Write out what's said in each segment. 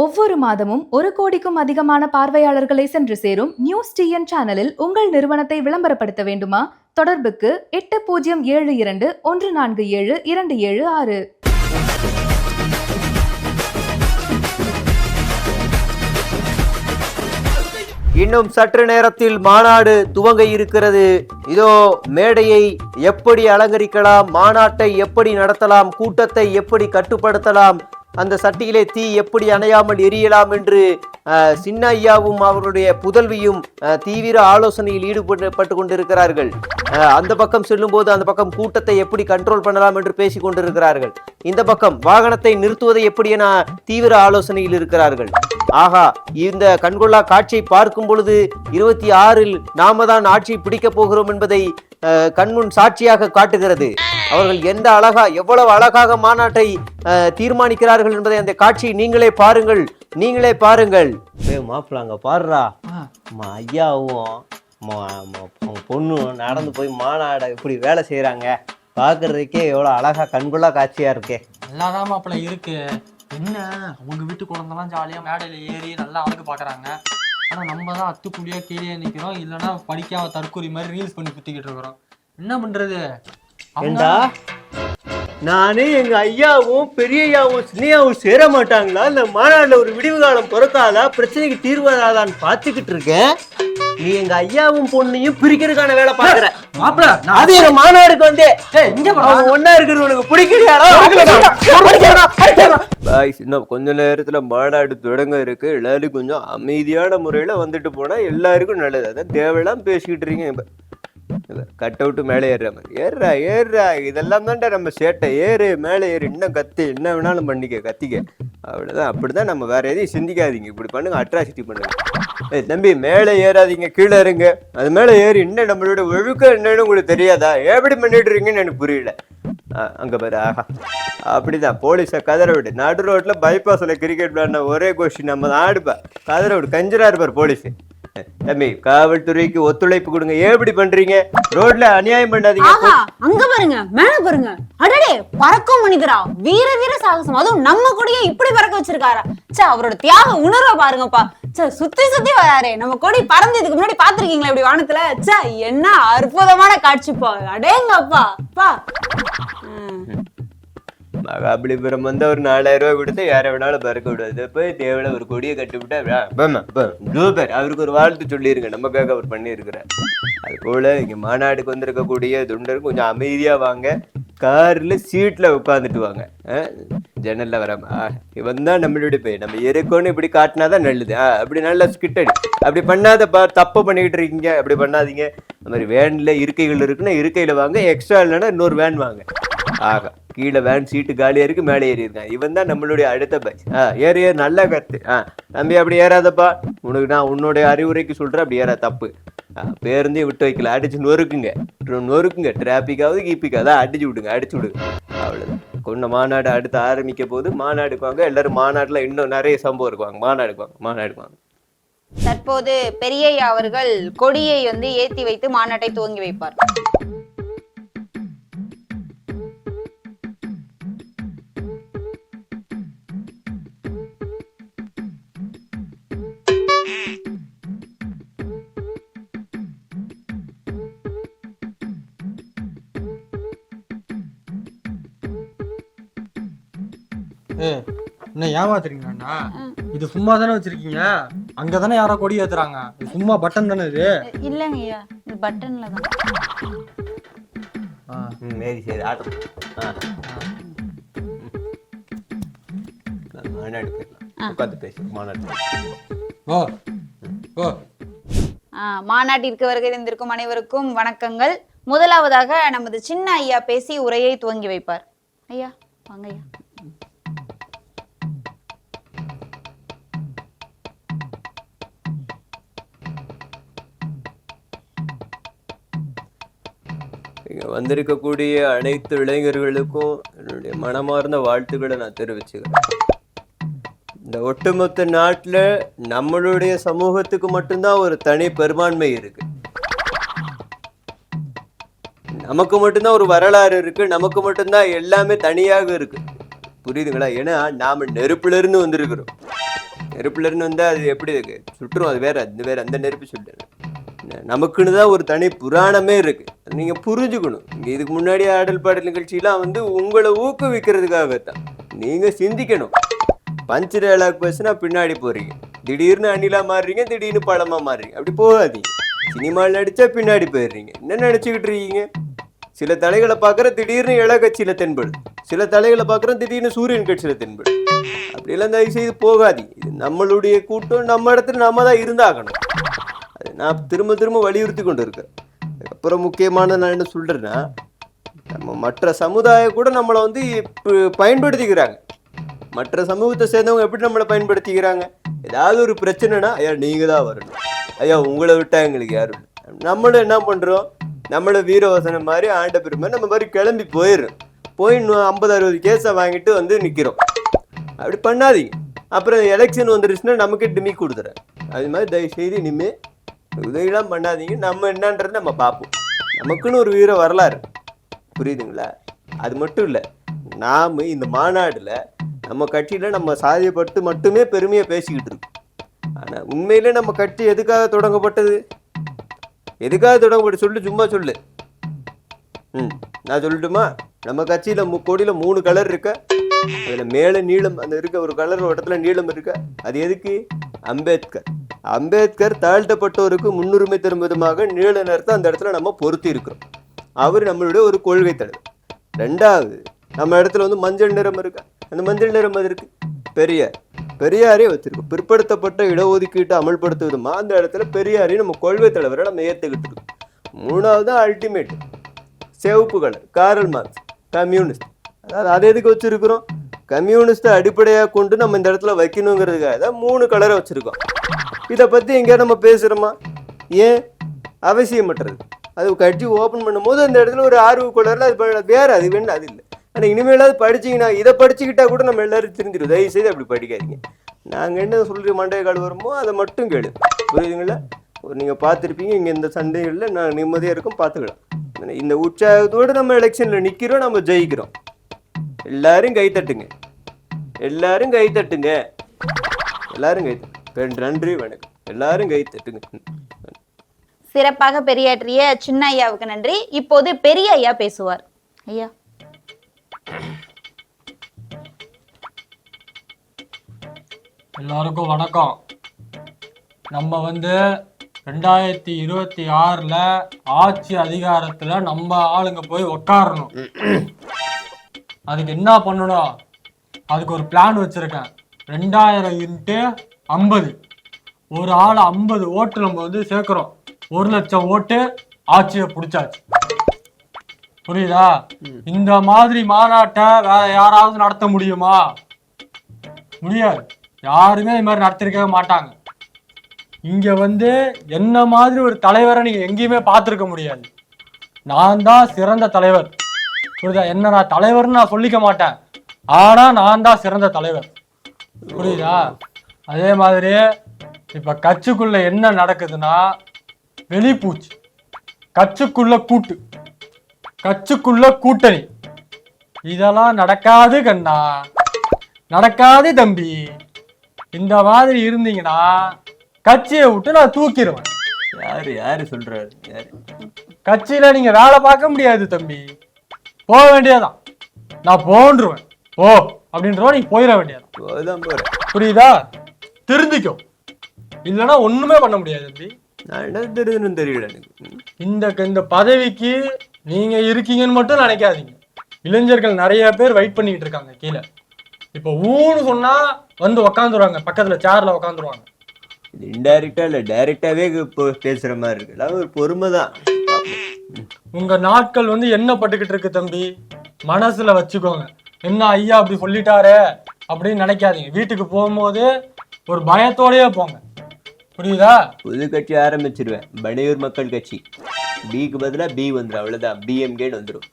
ஒவ்வொரு மாதமும் ஒரு கோடிக்கும் அதிகமான பார்வையாளர்களை சென்று சேரும் நியூஸ் டிஎன் சேனலில் உங்கள் நிறுவனத்தை விளம்பரப்படுத்த வேண்டுமா? தொடர்புக்கு எட்டு பூஜ்ஜியம் ஏழு இரண்டு ஒன்று நான்கு ஏழு இரண்டு ஏழு ஆறு. இன்னும் சற்று நேரத்தில் மாநாடு துவங்க இருக்கிறது. இதோ மேடையை எப்படி அலங்கரிக்கலாம்? மாநாட்டை எப்படி நடத்தலாம்? கூட்டத்தை எப்படி கட்டுப்படுத்தலாம்? அந்த சட்டியிலே தீ எப்படி அணையாமல் எரியலாம் என்று அஹ், சின்ன ஐயாவும் அவருடைய புதல்வியும் தீவிர ஆலோசனையில் ஈடுபட்டு கொண்டிருக்கிறார்கள் அந்த பக்கம் செல்லும்போது அந்த பக்கம் கூட்டத்தை எப்படி கண்ட்ரோல் பண்ணலாம் என்று பேசிக் கொண்டிருக்கிறார்கள். இந்த பக்கம் வாகனத்தை நிறுத்துவதை எப்படி என தீவிர ஆலோசனையில் இருக்கிறார்கள். ஆகா இந்த கண்கொள்ளா காட்சியை பார்க்கும் பொழுது இருபத்தி ஆறில் நாம தான் ஆட்சி பிடிக்கப் போகிறோம் என்பதை கண்முன் சாட்சியாக காட்டுகிறது. அவர்கள் எந்த அழகா எவ்வளவு அழகாக மாநாட்டை தீர்மானிக்கிறார்கள் என்பதை அந்த காட்சியை நீங்களே பாருங்கள். நீங்களே பாருங்கள். மாப்பிள்ள அங்க பாருடா. நம்ம ஐயாவும் பொண்ணும் நடந்து போய் மாநாடை இப்படி வேலை செய்றாங்க? பார்க்கறதுக்கே எவ்வளவு அழகா கண்கொள்ளா காட்சியா இருக்கே. நல்லாதான் மாப்பிள்ள இருக்கு. என்ன அவங்க வீட்டு குழந்தைலாம் ஜாலியா மேடையில ஏறி நல்லா அழகு பாக்குறாங்க. ஆனா நம்ம தான் அத்துக்குடியா கீழே நிக்கிறோம். இல்லைன்னா படிக்காம தற்கொலை மாதிரி ரீல்ஸ் பண்ணி குத்திக்கிட்டு இருக்கிறோம். என்ன பண்றது? அவங்க- ஏண்டா? நானே எங்க ஐயாவும் பெரிய ஐயாவும் சின்னையாவும் சேர மாட்டாங்களா? இந்த மாநாடுல ஒரு விடிவு காலம் பிறக்காதா பிரச்சனைக்கு தீர்வாதான்னு பார்த்துக்கிட்டு இருக்கேன். நீ எங்க ஐயாவும் பொண்ணையும் பிரிக்கிறதுக்கான வேலை பாக்குற மாப்பிள்ள நான் அது எங்க மாநாடுக்கு வந்தே இங்க ஒன்னா இருக்கிறது உனக்கு பிடிக்கலையாடா பாய்ஸ் இன்னும் கொஞ்ச நேரத்துல மாநாடு தொடங்க இருக்கு. எல்லாரும் கொஞ்சம் அமைதியான முறையில வந்துட்டு போனா எல்லாருக்கும் நல்லது. அதான் தேவையெல்லாம் பேசிக்கிட்டு இருக்கீங்க கட் அவுட்டு மேலே ஏறுற மாதிரி. ஏறுறா ஏறுறா இதெல்லாம் தான்டா நம்ம சேட்டை. ஏறு மேலே ஏறு. இன்னும் கத்து. என்ன வேணாலும் பண்ணிக்க கத்திக்க. அவ்வளோதான் அப்படிதான் நம்ம வேற எதையும் சிந்திக்காதீங்க. இப்படி பண்ணுங்க அட்ராசிட்டி பண்ணுங்க. ஏய் தம்பி மேலே ஏறாதீங்க கீழே இருங்க அது மேலே ஏறி இன்னும் நம்மளோட ஒழுக்கம் என்னன்னு உங்களுக்கு தெரியாதா? எப்படி பண்ணிட்டு எனக்கு புரியல. ஆ, அங்க பாரு ஆஹா. அப்படிதான் போலீஸை கதற விடு. நடு ரோட்ல பைபாஸ்ல கிரிக்கெட் விளையாடின ஒரே கோஷ்டி நம்ம ஆடுப்பா. கதற விடு கஞ்சரா இருப்பார் போலீஸு தம்பி காவல்துறைக்கு ஒத்துழைப்பு கொடுங்க. ஏன் இப்படி பண்றீங்க? ரோட்ல அநியாயம் பண்ணாதீங்க. ஆஹா அங்க பாருங்க மேல பாருங்க. அடடே பறக்கும் மனிதரா? வீர வீர சாகசம். அதுவும் நம்ம கொடியை இப்படி பறக்க வச்சிருக்காரா? ச்சே அவரோட தியாக உணர்வை பாருங்கப்பா. சே சுத்தி சுத்தி வராரே. நம்ம கொடி பறந்து இதுக்கு முன்னாடி பாத்திருக்கீங்களா இப்படி வானத்துல? ச்சே என்ன அற்புதமான காட்சிப்பா. அடேங்கப்பா. பா. மகாபலிபுரம் வந்து ஒரு நாலாயிரம் ரூபாய் கொடுத்து யார வேணாலும் பறக்க விடாது போய் தேவையில்ல ஒரு கொடியை கட்டி விட்டா சூப்பர் அவருக்கு ஒரு வாழ்த்து சொல்லிருங்க நமக்காக அவர் பண்ணியிருக்கிறார் அது போல இங்க மாநாடுக்கு வந்திருக்கக்கூடிய தொண்டர் கொஞ்சம் அமைதியா வாங்க கார்ல சீட்ல உட்காந்துட்டு வாங்க ஜன்னல்ல வராம இவன் தான் நம்மளுடைய பையன் நம்ம இருக்கோன்னு இப்படி காட்டினாதான் நல்லது அப்படி நல்லா ஸ்கிட் அடி அப்படி பண்ணாதப்பா தப்பு பண்ணிக்கிட்டு இருக்கீங்க அப்படி பண்ணாதீங்க இந்த மாதிரி வேன்ல இருக்கைகள் இருக்குன்னா இருக்கையில வாங்க எக்ஸ்ட்ரா இல்லைன்னா இன்னொரு வேன் வாங்க ஆகா கீழே வேன் சீட்டு காலியாக இருக்குது மேலே ஏறி இருக்கான். இவன் தான் நம்மளுடைய அடுத்த பேட்ச் ஆ ஏறு ஏறு நல்லா கத்து. ஆ தம்பி அப்படி ஏறாதப்பா. உனக்கு நான் உன்னுடைய அறிவுரைக்கு சொல்றேன் அப்படி ஏறா தப்பு. பேருந்தே விட்டு வைக்கல. அடிச்சு நொறுக்குங்க. நொறுக்குங்க. டிராபிக்காவது கீப்பிக்காவது அடிச்சு விடுங்க அடிச்சு விடுங்க. அவ்வளோதான் கொண்ட மாநாடு அடுத்து ஆரம்பிக்க போது மாநாடுக்குவாங்க எல்லாரும் மாநாட்டுல இன்னும் நிறைய சம்பவம் இருக்குவாங்க மாநாடுக்குவாங்க மாநாடுக்குவாங்க தற்போது பெரியய்யா அவர்கள் கொடியை வந்து ஏத்தி வைத்து மாநாட்டை துவங்கி வைப்பார். என்ன ஏமாத்துறீங்கண்ணா இது சும்மா தானே வச்சிருக்கீங்க? அங்க தானே யாரோ கொடி ஏத்துறாங்க. சும்மா பட்டன் தானே இது? இல்லங்க ஐயா இது பட்டன்ல தான். சரி சரி ஆட்டம் ஆ. மாநாடு போயிடலாம். உட்காந்து பேசு மாநாடு ஓ ஓ. ஆ, மாநாட்டிற்கு வருகை தந்திருக்கும் அனைவருக்கும் வணக்கங்கள். முதலாவதாக நமது சின்ன ஐயா பேசி உரையை துவங்கி வைப்பார். ஐயா வாங்க ஐயா. இங்கே வந்திருக்கக்கூடிய அனைத்து இளைஞர்களுக்கும் என்னுடைய மனமார்ந்த வாழ்த்துக்களை நான் தெரிவிச்சுக்கிறேன். இந்த ஒட்டுமொத்த நாட்டுல நம்மளுடைய சமூகத்துக்கு மட்டும்தான் ஒரு தனி பெரும்பான்மை இருக்கு. நமக்கு மட்டும்தான் ஒரு வரலாறு இருக்கு. நமக்கு மட்டும்தான் எல்லாமே தனியாக இருக்கு. புரியுதுங்களா? ஏன்னா நாம நெருப்புல இருந்து வந்திருக்கிறோம். நெருப்புல இருந்து வந்தா அது எப்படி இருக்கு? சுற்றுரும் அது வேற அது வேற அந்த நெருப்பு சுட்டு நமக்குன்னு தான் ஒரு தனி புராணமே இருக்கு. நீங்க புரிஞ்சுக்கணும். இங்க இதுக்கு முன்னாடி ஆடல் பாடல் நிகழ்ச்சியெல்லாம் வந்து உங்களை ஊக்குவிக்கிறதுக்காக தான் நீங்க சிந்திக்கணும். பஞ்ச் டயலாக் பேசுனா பின்னாடி போறீங்க. திடீர்னு அணிலா மாறுறீங்க திடீர்னு பழமா மாறுறீங்க. அப்படி போகாதீங்க. சினிமாவில் நடிச்சா பின்னாடி போயிடுறீங்க. என்ன நினச்சிக்கிட்டு இருக்கீங்க? சில தலைகளை பார்க்குற திடீர்னு இள கட்சியில் தென்படும். சில தலைகளை பார்க்குற திடீர்னு சூரியன் கட்சியில தென்படும். அப்படியெல்லாம் தயவு செய்து போகாதீங்க. இது நம்மளுடைய கூட்டம். நம்ம இடத்துல நம்ம தான் இருந்தாகணும். அது நான் திரும்ப திரும்ப வலியுறுத்தி கொண்டு இருக்கேன் அதுக்கப்புறம் முக்கியமான நான் என்ன சொல்கிறேன்னா நம்ம மற்ற சமுதாயம் கூட நம்மளை வந்து பயன்படுத்திக்கிறாங்க. மற்ற சமூகத்தை சேர்ந்தவங்க எப்படி நம்மளை பயன்படுத்திக்கிறாங்க? ஏதாவது ஒரு பிரச்சனைனா ஐயா நீங்கள் தான் வரணும். ஐயா உங்களை விட்டா எங்களுக்கு யாரும் நம்மளும் என்ன பண்ணுறோம் நம்மளை வீரவசனம் மாதிரி ஆண்ட பெருமை நம்ம மாதிரி கிளம்பி போயிடும் போய் இன்னும் ஐம்பது அறுபது கேஸை வாங்கிட்டு வந்து நிற்கிறோம் அப்படி பண்ணாதீங்க. அப்புறம் எலெக்ஷன் வந்துருச்சுன்னா நமக்கு டிமி கொடுத்துறேன். அது மாதிரி தயவு செய்து இனிமே உதவிலாம் பண்ணாதீங்க. நம்ம என்னன்றதை நம்ம பார்ப்போம். நமக்குன்னு ஒரு வீர வரலாறு. புரியுதுங்களா? அது மட்டும் இல்லை. நாம் இந்த மாநாடில் நம்ம கட்சியில் நம்ம சாதியப்பட்டு மட்டுமே பெருமையாக பேசிக்கிட்டு இருக்கோம். ஆனால் உண்மையிலே நம்ம கட்சி எதுக்காக தொடங்கப்பட்டது? எதுக்காக தொடங்கப்பட்டு சொல்லு சும்மா சொல்லு. ம் நான் சொல்லட்டுமா? நம்ம கட்சியில் மு கோடியில் மூணு கலர் இருக்க? அதில் மேலே நீளம் அந்த இருக்க ஒரு கலர் இடத்துல நீளம் இருக்க? அது எதுக்கு? அம்பேத்கர். அம்பேத்கர் தாழ்த்தப்பட்டோருக்கு முன்னுரிமை தரும் விதமாக நீள நிறத்தை அந்த இடத்துல நம்ம பொருத்தி இருக்கிறோம். அவர் நம்மளுடைய ஒரு கொள்கை தலைவர். ரெண்டாவது நம்ம இடத்துல வந்து மஞ்சள் நிறம் இருக்கு? அந்த மஞ்சள் நிறம் அது இருக்கு? பெரியார். பெரியாரே வச்சிருக்கோம் பிற்படுத்தப்பட்ட இடஒதுக்கீட்டை அமல்படுத்த விதமா அந்த இடத்துல பெரியாரையும் நம்ம கொள்கை தலைவரை நம்ம ஏற்றுக்கிட்டு இருக்கோம் மூணாவது அல்டிமேட் சிவப்பு கலர் காரல் மார்க்ஸ் கம்யூனிஸ்ட் அதாவது அதை எதுக்கு வச்சிருக்கிறோம்? கம்யூனிஸ்ட்டை அடிப்படையாக கொண்டு நம்ம இந்த இடத்துல வைக்கணுங்கிறதுக்காக தான் மூணு கலரை வச்சுருக்கோம். இதை பற்றி எங்கேயா நம்ம பேசுகிறோமா ஏன்? அவசியமற்றது. அது கட்சி ஓப்பன் பண்ணும்போது அந்த இடத்துல ஒரு ஆர்வ கலரில் அது வேறு அது வேணும் அது இல்லை. ஆனால் இனிமேலாவது படிச்சீங்கன்னா இதை படிச்சுக்கிட்டா கூட நம்ம எல்லாரும் தெரிஞ்சிடும் தயவு செய்து அப்படி படிக்காதீங்க. நாங்கள் என்ன சொல்கிற மண்டைய கால் வருமோ அதை மட்டும் கேளு. புரியுதுங்களா? ஒரு நீங்கள் பார்த்துருப்பீங்க இங்கே இந்த சண்டைகளில் நான் நிம்மதியாக இருக்கும் பார்த்துக்கலாம். இந்த உற்சாகத்தோடு நம்ம எலெக்ஷனில் நிற்கிறோம் நம்ம ஜெயிக்கிறோம். எல்லாரும் கை தட்டுங்க. எல்லாரும் கை தட்டுங்க. எல்லாரும் கை நன்றி வணக்கம். எல்லாரும் கை தட்டுங்க. சிறப்பாக பெரியாற்றிய சின்ன ஐயாவுக்கு நன்றி. இப்போது பெரிய ஐயா பேசுவார். ஐயா. எல்லாருக்கும் வணக்கம். நம்ம வந்து ரெண்டாயிரத்தி இருபத்தி ஆறுல ஆட்சி அதிகாரத்துல நம்ம ஆளுங்க போய் உக்காரணும். அதுக்கு என்ன பண்ணணும்? அதுக்கு ஒரு பிளான் வச்சிருக்கேன். ரெண்டாயிரம் இன்ட்டு ஐம்பது. ஒரு ஆள் ஐம்பது ஓட்டு நம்ம வந்து சேர்க்கிறோம். ஒரு லட்சம் ஓட்டு ஆட்சியை பிடிச்சாச்சு. புரியுதா? இந்த மாதிரி மாநாட்டை வேற யாராவது நடத்த முடியுமா? முடியாது. யாருமே இது மாதிரி நடத்திருக்கவே மாட்டாங்க. இங்க வந்து என்ன மாதிரி ஒரு தலைவரை நீங்க எங்கேயுமே பார்த்திருக்க முடியாது. நான் தான் சிறந்த தலைவர். புரியுதா? என்ன நான் தலைவர்னு நான் சொல்லிக்க மாட்டேன். ஆனா நான் தான் சிறந்த தலைவர். புரியுதா? அதே மாதிரி இப்ப கட்சிக்குள்ள என்ன நடக்குதுன்னா வெளிப்பூச்சு. கட்சிக்குள்ள கூட்டு. கட்சிக்குள்ள கூட்டணி. இதெல்லாம் நடக்காது கண்ணா. நடக்காது தம்பி. இந்த மாதிரி இருந்தீங்கன்னா கட்சியை விட்டு நான் தூக்கிடுவேன். யாரு யாரு சொல்றாரு? யாரு? கட்சியில நீங்க வேலை பார்க்க முடியாது தம்பி. போக வேண்டியதுதான். நான் போன்றுவேன். ஓ அப்படின்றவ நீ போயிட போறேன் புரியுதா? திருந்திக்கோ இல்லைன்னா ஒண்ணுமே பண்ண முடியாது தம்பி. நான் என்ன தெரியுதுன்னு தெரியல. இந்த இந்த பதவிக்கு நீங்க இருக்கீங்கன்னு மட்டும் நினைக்காதீங்க. இளைஞர்கள் நிறைய பேர் வெயிட் பண்ணிட்டு இருக்காங்க கீழே. இப்போ ஊன்னு சொன்னா வந்து உக்காந்துருவாங்க பக்கத்துல சேர்ல உக்காந்துருவாங்க. இது இன்டைரக்டா இல்ல டைரக்டாவே இப்போ பேசுற மாதிரி இருக்கு. எல்லாம் ஒரு பொறுமை தான். உங்க நாட்கள் வந்து என்ன பட்டுக்கிட்டு இருக்கு தம்பி? மனசுல வச்சுக்கோங்க. என்ன ஐயா அப்படி சொல்லிட்டாரே அப்படின்னு நினைக்காதீங்க. வீட்டுக்கு போகும்போது ஒரு பயத்தோடயே போங்க. புரியுதா? புது கட்சி ஆரம்பிச்சிருவேன். பனையூர் மக்கள் கட்சி. பிக்கு பதிலா பி வந்துடும் அவ்வளவுதான். பிஎம்கேன்னு வந்துடும்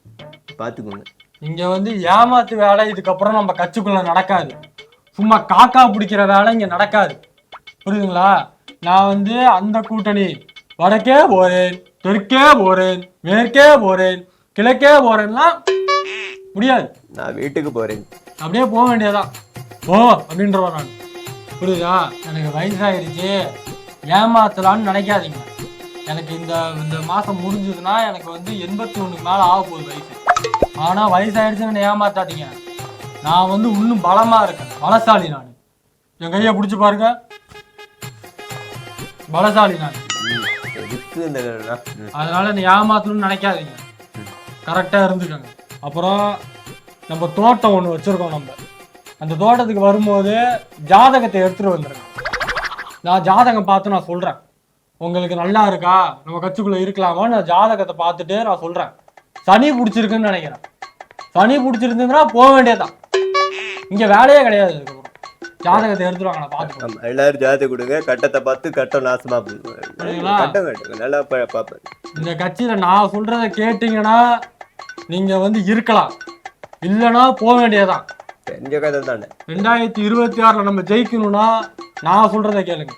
பாத்துக்கோங்க. இங்க வந்து ஏமாத்து வேலை இதுக்கப்புறம் நம்ம கட்சிக்குள்ள நடக்காது. சும்மா காக்கா பிடிக்கிற வேலை இங்க நடக்காது. புரியுதுங்களா? நான் வந்து அந்த கூட்டணி. வடக்கே போறேன் தெற்கே போறேன் மேற்கே போறேன் கிழக்கே போறேன்லாம் முடியாது. நான் வீட்டுக்கு போறேன். அப்படியே போக வேண்டியதான் ஓ அப்படின்றவன் நான். புரியுதா? எனக்கு வயசாயிருச்சு. ஏமாத்தலாம்னு நினைக்காதீங்க. எனக்கு இந்த இந்த மாசம் முடிஞ்சதுன்னா எனக்கு வந்து எண்பத்தி ஒண்ணுக்கு மேல ஆக போகுது வயசு. ஆனா வயசாயிடுச்சுன்னு ஏமாத்தாதீங்க. நான் வந்து இன்னும் பலமா இருக்கேன். பலசாலி நான். என் கையை பிடிச்சு பாருங்க. பலசாலி நான். அதனால நீ ஏமாத்தணும்னு நினைக்காதீங்க. கரெக்டா இருந்துக்கோங்க. அப்புறம் நம்ம தோட்டம் ஒன்று வச்சிருக்கோம் நம்ம. அந்த தோட்டத்துக்கு வரும்போது ஜாதகத்தை எடுத்துட்டு வந்துருங்க. நான் ஜாதகம் பார்த்து நான் சொல்றேன். உங்களுக்கு நல்லா இருக்கா? நம்ம கட்சிக்குள்ள இருக்கலாமா நான் ஜாதகத்தை பார்த்துட்டு நான் சொல்றேன். சனி பிடிச்சிருக்குன்னு நினைக்கிறேன். சனி பிடிச்சிருந்ததுன்னா போக வேண்டியதுதான். இங்க வேலையே கிடையாது ஜாதகத்தை எடுத்துட்டு வாங்க நான் பார்த்துக்கோ ஆமா, எல்லாரும் ஜாதி கொடுங்க. கட்டத்தை பார்த்து கட்டம் நாசமா போகும் புரியுதுங்களா? கட்டம் கட்டுங்க. நல்லா பார்ப்பேன். இந்த கட்சியில நான் சொல்றத கேட்டீங்கன்னா நீங்க வந்து இருக்கலாம். இல்லைன்னா போக வேண்டியதுதான். தெரிஞ்ச கதை தானே? ரெண்டாயிரத்தி இருபத்தி ஆறுல நம்ம ஜெயிக்கணும்னா நான் சொல்றத கேளுங்க.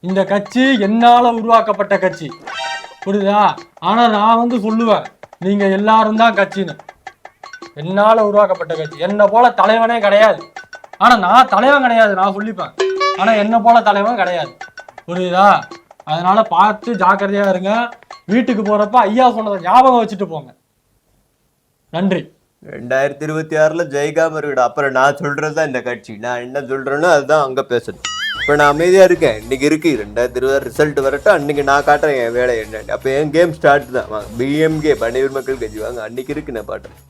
இந்த கட்சி என்னால உருவாக்கப்பட்ட கட்சி. புரியுதா? ஆனா நான் வந்து சொல்லுவேன். நீங்க எல்லாரும் தான் கட்சின்னு. என்னால உருவாக்கப்பட்ட கட்சி. என்ன போல தலைவனே கிடையாது. ஆனா நான் தலைவன் கிடையாது நான் சொல்லிப்பேன். ஆனா என்ன போல தலைவன் கிடையாது. புரியுதா? அதனால பார்த்து ஜாக்கிரதையா இருங்க. வீட்டுக்கு போறப்ப ஐயா சொன்னதை ஞாபகம் வச்சுட்டு போங்க. நன்றி. ரெண்டாயிரத்தி இருபத்தி ஆறுல ஜெயிக்காம இருக்கட்டும் அப்புறம் நான் சொல்றதுதான் இந்த கட்சி. நான் என்ன சொல்றேனோ அதுதான் அங்க பேசணும். இப்ப நான் அமைதியா இருக்கேன். இன்னைக்கு இருக்கு. ரெண்டாயிரத்தி இருபது ரிசல்ட் வரட்டும். அன்னைக்கு நான் காட்டுறேன் என் வேலை என்ன அப்போ என் கேம் ஸ்டார்ட் தான். பிஎம்கே பணியூர் மக்கள் கட்சி. வாங்க அன்னைக்கு இருக்கு நான் பாட்டுறேன்